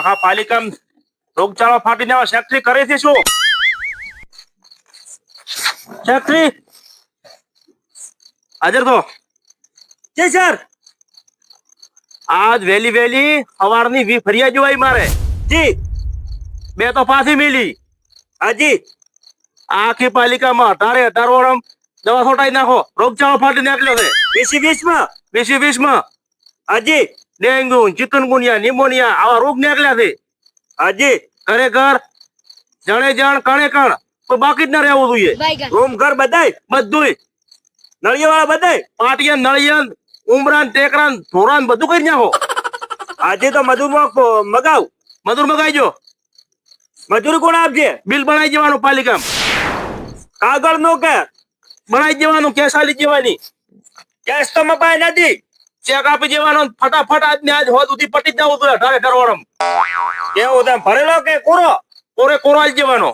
આખા પાલિકા રોગચાળો ફાટી જવા સેક્ટરી કરે છે શું? સેક્ટરી હાજર તો જય સર. આજ વેલી વેલી સવારની વી ફરિયાદ જોવાઈ મારે. જી. બે તો પાછી મિલી. હાજી આખી પાલિકામાં અઢારે અઢાર ઓરમ દવા છોટાઈ નાખો. રોગચાળો ફાટી નીકળ્યો છે. વીસી વીસમાં. વીસી વીસમાં. હાજી ડેન્ગ્યુ ચિકનગુનિયા નિમોનિયા આવા રોગ નીકળ્યા છે. હાજી ખરેખર જણે જણ કણે કણ તો બાકી જ ના રહેવું જોઈએ. રૂમ ઘર બધાય બધુંય. નળિયા વાળા બધાય. પાટિયા નળિયન ઉમરાન ટેકરાન ધોરાન બધું કરી નાખો. આજે તો મજૂર મગાવ. મજૂર મગાવજો મજૂર કોણ આપજે? બિલ બનાવી જવાનું પાલિકામ. કાગળ નો કે? બનાવી દેવાનું કેસ આલી દેવાની. કેશ તો મપાય નથી. ચેક આપી દેવાનો ફટાફટ આજ ને આજ હોદ સુધી પટી જ જોઈએ અઢારે અઢાર ઓરમ કેવું તમે ભરેલો કે કોરો? કોરે કોરો આજ દેવાનો.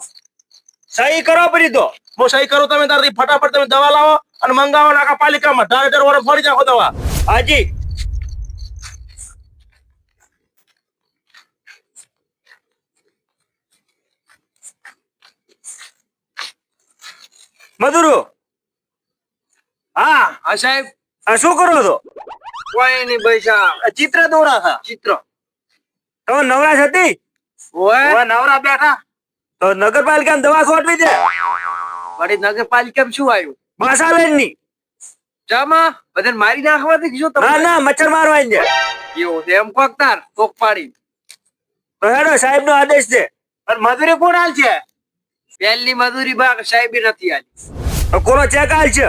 સહી કરો પડી તો. હું સહી કરું તમે તારથી ફટાફટ તમે દવા લાવો અને મંગાવો ને પાલિકામાં. અઢારે અઢાર ફરી નાખો દવા. હાજી. મધુરો? હા. હા સાહેબ. શું કરો છો? કોઈ નહીં ચિત્ર દોરા ચિત્ર. તમે નવરાશ હતી? ઓય. નવરા બેઠા. તો નગરપાલિકા દવા ખોટવી છે વળી નગરપાલિકા શું આવ્યું? મસાલેનની જામા? બધાને મારી નાખવાથી ના તમે ના મચ્છર મારવા છે. એવું છે એમ કોક તાર કોક પાડી. તો હેડો સાહેબ નો આદેશ છે. અને મજૂરી કોણ હાલ છે? પહેલી મજૂરી બાગ સાહેબી નથી હાલી કોનો ચેક હાલ છે?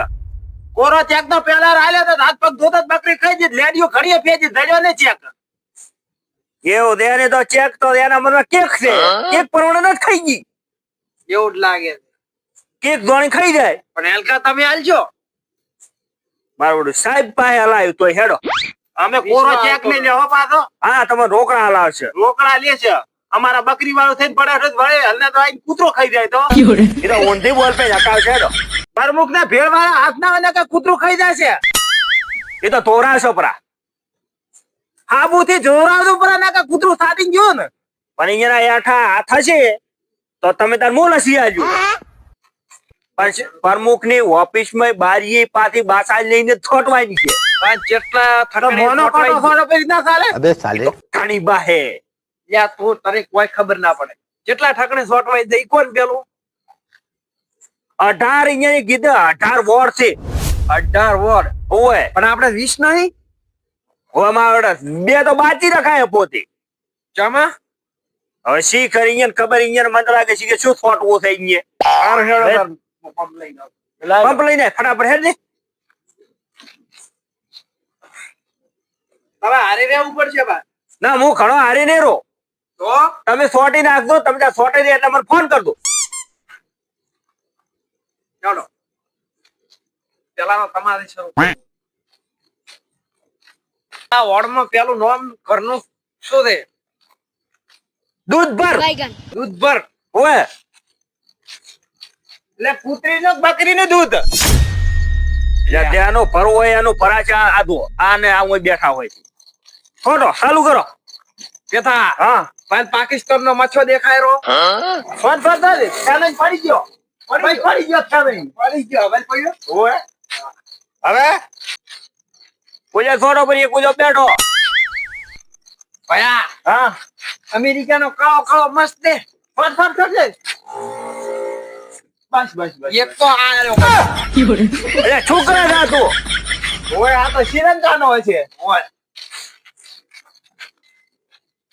કોરો ચેક તો પેલા રાલ્યો તો હાથ પગ ધોતા બકરી ખાઈ જી લેડીઓ ઘડીએ ફેજી ધડ્યો ને ચેક. એવું દેને તો ચેક તો એના મનમાં કેક છે. કેક પરવડે ન ખાઈ ગઈ. એવું જ લાગે કેક ગોણી ખાઈ જાય. પણ હલકા તમે હાલજો. મારું બધું સાહેબ પાસે હલાવ્યું તો હેડો. અમે કોરો ચેક નહીં લેવો પાછો. હા તમે રોકડા હલાવશે. રોકડા લે છે. અમારા બકરી વાળો થઈને પડે વળે હલને તો આઈને કૂતરો ખાઈ જાય તો. એ તો ઊંધી બોલ પે હકાવશે હેડો. પ્રમુખ ને ભેળ વાળા હાથ ના કે કૂતરું ખાઈ જાય છે. એ તો ધોરા છોપરા હાબુ થી જોરાવતું પડે ના કે કૂતરું સાટી ગયું ને. પણ અહીંયા યાઠા હાથ હશે તો તમે તાર મોલ લસી આજો પણ પ્રમુખની ઓફિસમાં બારીએ પાથી બાસા લઈને છોટવાની છે. પણ જેટલા થટકડે મોનો છોટવાઈ કાંટો ગયું. ના ચાલે અબે સાલે. ઠાણી બાહે. યા તું તારે કોઈ ખબર ના પડે. જેટલા ઠકણે છોટવાઈ જાય કોણ પેલું? અઢાર અહીંયા કીધું અઢાર વોર્ડ છે. અઢાર વોર્ડ. હોય પણ આપણે વીસ નહીં? ઓમાં બે તો બાચી રખાય પોતે. ચામાં? હવે શી કરી અહીંયા ખબર અહીંયા મને લાગે છે કે શું થોટવું થઈ અહીંયા? પંપ લઈને ફટાફટ હેડ ને હવે હારી રહેવું પડશે બા. ના હું ઘણો હારી નહીં રહો. તો? તમે સોટી નાખજો તમે સોટી દે એટલે મને ફોન કરજો. ચાલો પેલા તમારે શરૂ આ વોર્ડમાં પેલું નામ ઘરનું શું છે? દૂધ ભર Baigan. દૂધ ભર ઓય એટલે કૂતરી નું બકરી નું દૂધ જેનું ભરવો હોય એનું ભરાશે આ આધો આ ને આ ઓય બેઠા હોય. ખોટો ચાલુ કરો. કેતા હા પણ પાકિસ્તાન નો મચ્છો દેખાય રહ્યો. ફોન ફોન પડી ગયો. પડી પડી ગયો. ચાલે પડી ગયો. હવે પડ્યો ઓય હવે? કોઈ છોડો પર એક કુજો બેઠો. ભયા હા? અમેરિકા નો કાળો કાળો મસ્ત દે ફટ ફટ કરજે બસ બસ બસ એક તો આ અરે છોકરા આ તું. ઓય આ તો શ્રીલંકા હોય છે. ઓય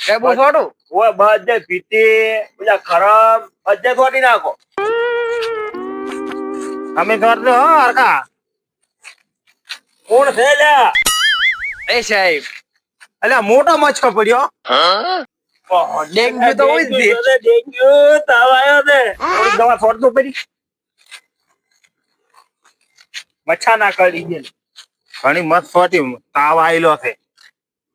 એ બહુ છોડું? ઓય બધે ભીતી બધા ખરાબ બધે છોડી નાખો. અમે કરતો હો કોણ છે લ્યા? એ સાહેબ. અલ્યા મોટો મચ્છો પડ્યો. ડેન્ગ્યુ તો હોય જ ડેન્ગ્યુ તાવ આવ્યો છે. થોડી દવા છોડતો પડી. મચ્છા ના કરી દે. ઘણી મસ્ત છોટી તાવ આવેલો છે.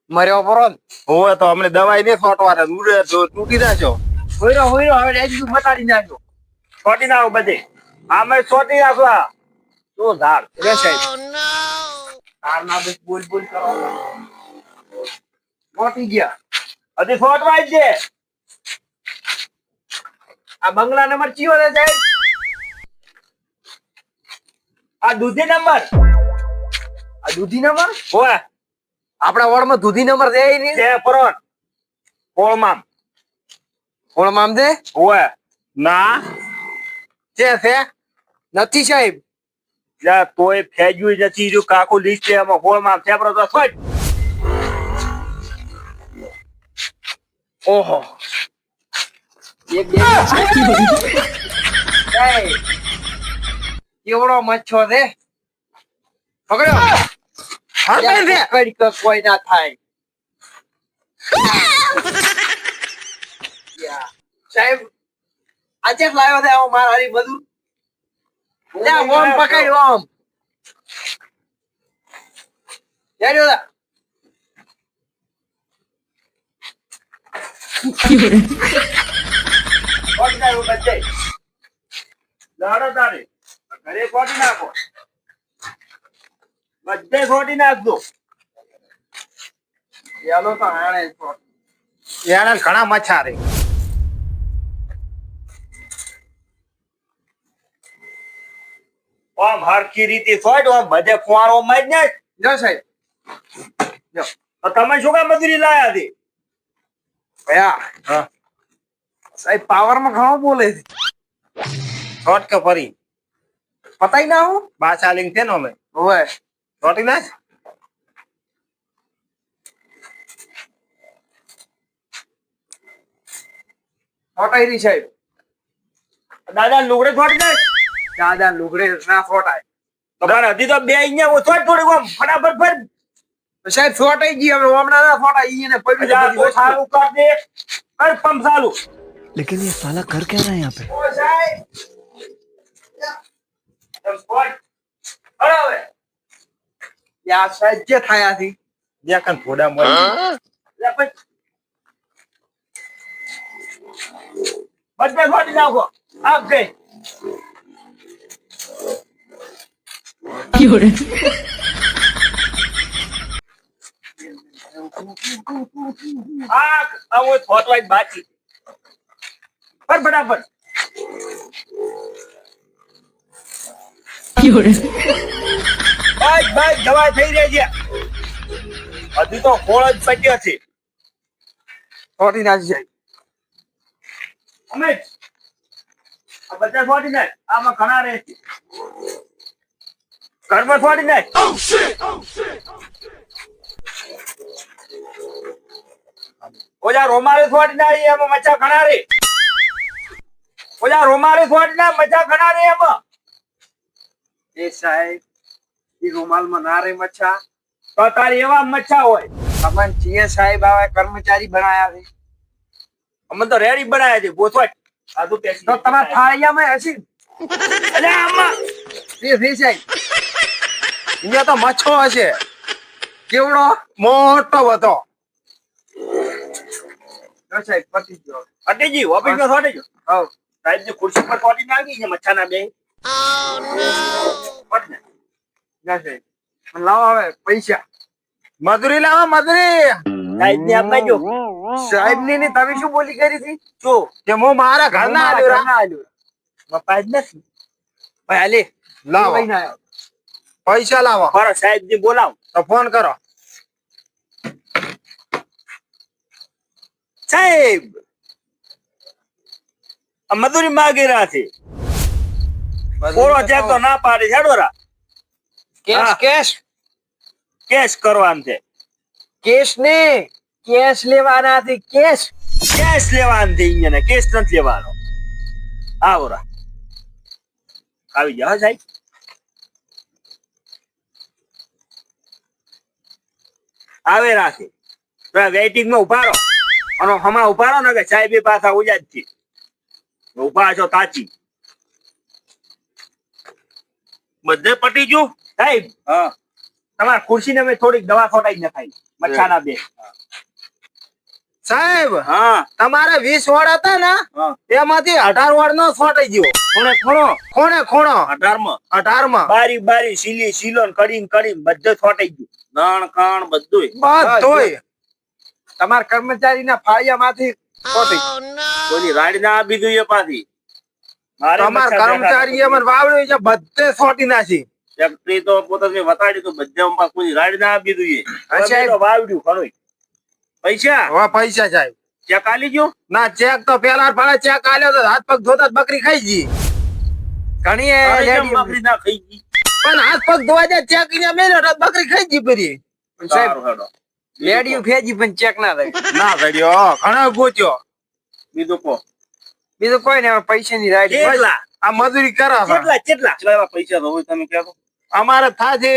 મર્યો પરો હોવે તો અમને દવાઈ ને છોટવાના ઉડે તો તૂટી જાજો. હોય હોયરો હવે ડેન્ગ્યુ મટાડી નાખ્યો છોટી નાખો બધે. આમે છોટી નાખો આ. શું ઝાડ રે સાહેબ તાર ના બસ બોલ બોલ કરો. મોટી ગયા. હજી ફોટવાય છે આ બંગલા નંબર સાહેબ? આ દૂધી નંબર. આ દૂધી નંબર? હોય આપણા વોર્ડમાં દૂધી નંબર છે નહીં છે પરોન કોળમામ. કોણ મામ છે? હોય ના. છે છે. નથી સાહેબ. લા તોય ફેજ્યું નથી જો કાકુ લીસ્ટ છે એમાં માં છે તો ફટ. ઓહો. એક બે. કેવડો મચ્છો છે? પકડો. કઈ ના થાય. યા. સાહેબ આજે લાવ્યો છે આવો મારા હારી બધું. લે ઓમ પકડ ઓમ યાર તારે ઘરે કોટી નાખો બધે કોટી નાખજો ઘણા મચ્છા રે. આમ હરખી રીતે સોટ આમ બધે કુંવારો માં જ ને જો સાહેબ. તો તમે શું કામ મજૂરી લાયા હતી ભયા. હા. સાહેબ પાવરમાં ઘણો બોલે છે. શોર્ટ કે ફરી. પતાઈ ના હું. બાસા લિંક છે ને અમે. ઓય શોર્ટી ના ફોટાઈ રહી સાહેબ. દાદા લુગડે શોર્ટ ને દાદા લુગડે ના ફોટાય તમારે હજી તો બે અહીંયા શોર્ટ થોડી આમ ફટાફટ ફર સાહેબ ફોટાઈ ગઈ હવે હમણાં ના ફોટાઈ ઈ એને પડ્યું છે અલ્યા, બધી તો વસ્તુ. સારું કર દે કર પંપ ચાલુ लेकिन ये साला कर क्या रहा है यहाँ पे ઓ સાહેબ એમ શોર્ટ બરાબર યા સાહેબ જે થયા છે જ્યાં કન ફોડા મળી લે પછી બધે ફોડી નાખો આપ ગઈ આ પર ફટાફટ. બસ બસ દવા થઈ રહી છે. હજી તો ખોળ જ પટ્યો છે. ફોટી નાખી જાય અમે આ બધા ફોડી નાખ આમાં ઘણા રહે છે. ઘરમાં ફોડી નાખ. ઓજા રોમારે ફોડી ના એમાં મચા ઘણા રે. ઓજા રોમારે ફોડી નાખ મચા ઘણા રે એમાં. એ સાહેબ ઈ રૂમાલમાં ના રે મચ્છા તો તારી એવા મચ્છા હોય. અમન જીએ સાહેબ આવે કર્મચારી બનાયા છે. અમે તો રેડી બનાયા છે ગોથવાટ તો પેસી તો તમારા થાળિયામાં હશે. અલે આમાં. એ છે સાહેબ. અહીંયા તો મચ્છો હશે. કેવડો? મોટો હતો સાહેબ અટેજી ઓફિસમાં થોડી જો હવ સાહેબની ખુરશી પર છે ને. લાવો હવે પૈસા. મધુરી લાવો મધુરી. સાહેબ ને આપવા જો સાહેબની ની તમે શું બોલી કરી હતી? જો કે હું મારા ઘરના આલ્યો રા. ઘરના આલ્યો. મપાય જ નથી. ભાઈ હાલે લાવો. પૈસા લાવો. કરો સાહેબ ને બોલાવો. તો ફોન કરો. સાહેબ મધુરી મજૂરી માગી રહ્યા છે. કોળો ચેક તો ના પાડે હેડો કેશ કેશ કેશ કરવાનું છે. કેશ ને કેશ લેવાના કેશ કેશ લેવાનું છે અહીંયા કેશ નથી લેવાનો. આવો રા. આવી જાવ હો સાહેબ. આવે રાખે. વેઇટિંગમાં ઊભા રહો. અને હમણાં ઊભા રહો ને કે સાહેબ પાછા ઉજા જ છે. ઊભા છો તાચી બધે પટી ગયું? સાહેબ હા. તમારા ખુરશી ને મેં થોડીક દવા ખોટાઈ નખાઈ. મચ્છાના બે. સાહેબ હા. તમારે વીસ વાળ હતા ને એમાંથી અઢાર વાળ નો છોટાઈ ગયો. ખૂણે ખૂણો? ખૂણે ખૂણો? અઢારમાં. અઢારમાં બારી બારી સીલી સીલો ને કડીને કડીને બધે છોટાઈ ગયું. નણ કાણ બધું બધું તમારા કર્મચારીના ફાળિયામાંથી ખોટી કોઈની રાડી ના આપી દઈએ પાછી. તમારા કર્મચારી એમને વાવડ્યું છે બધે છોટી નાખી. ફેક્ટરી તો પોતાની વતાડી તો બધે રાડી રાડ ના આપી દઈએ વાવડ્યું ખરું પૈસા? હવે પૈસા સાહેબ. ચેક આલી ગયો? ના ચેક તો પેલા ભાડે ચેક આલ્યો તો હાથ પગ ધોતા જ બકરી ખાઈ ગઈ. ઘણી બકરી ના ખાઈ ગઈ. પણ હાથ પગ ધોવા જાય ચેક ને મેલ્યો તો બકરી ખાઈ ગઈ પરી. સાહેબ સારું ફેજી પણ ચેક ના થાય. ના કર્યો ઘણો બીજું કો બીજું કોઈ ને પૈસાની રાઈડ કેટલા? આ મજૂરી કરા છે કેટલા કેટલા? કેટલા પૈસા તો હોય તમે કહો. અમારે થાય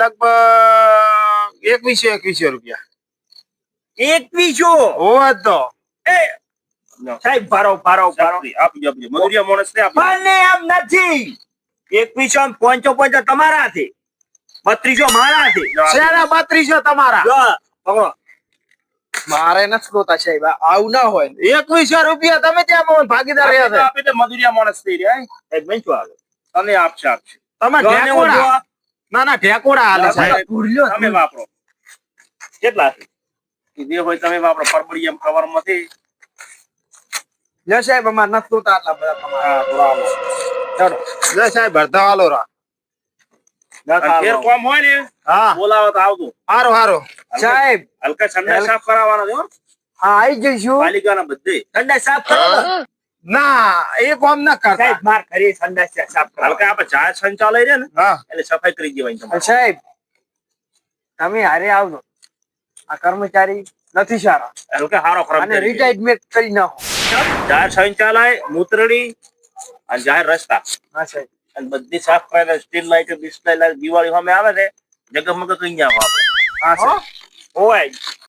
લગભગ એકવીસો એકવીસો રૂપિયા. એકવીસો હોવા તો. એ સાહેબ ભારો ભારો ભારો. આપજો આપજો મજૂરિયા માણસ ને આપી દો. મને એમ નથી. એકવીસો ને પોંચો પોંચો તમારા છે બત્રીસો મારા છે શેના બત્રીસો તમારા? પકડો. મારે નથી જોતા સાહેબ. આવું ના હોય. એકવીસો રૂપિયા તમે ત્યાં ભાગીદાર રહ્યા છે. આપી દે મજૂરિયા માણસ થઈ રહ્યા સાહેબ બેંચો આવે તને આપશે આપશે તમે ને ઢેકોડા ના ના ઢેકોડા હાલે સાહેબ તમે વાપરો. કેટલા છે? જે હોય તમે વાપરો પરબડિયા કવરમાંથી લ્યો સાહેબ અમારે નથી જોતા આટલા બધા તમારા હા, થોડા. ચલો. જય સાહેબ ભરતા હાલો રા. ફેર કોમ હોય ને હા. બોલાવો તો આવજો. હારો હારો. સાહેબ. હલકા સંડા સાફ કરાવવાનો છે હો. હા આવી જઈશું. પાલિકાના બધે. ઠંડા સાફ કરો ને. એ કોમ ના કરતા. સાહેબ માર ઘરે ઠંડા છે, સાફ કરો હલકા આપણે જાહેર સંચાલય છે ને હા. એટલે સફાઈ કરી દેવાની તમારે. સાહેબ તમે હારે આવજો. આ કર્મચારી નથી સારા. કે હારો ખરાબ અને રિટાયરમેન્ટ કરી નાખો. જાહેર શૌચાલય મૂતરડી અને જાહેર રસ્તા. હા સાહેબ. અને બધી સાફ કરાય steel light display light Diwali સામે આવે છે. જગમગ કઈ જાવ આપણે હા સાહેબ. ઓય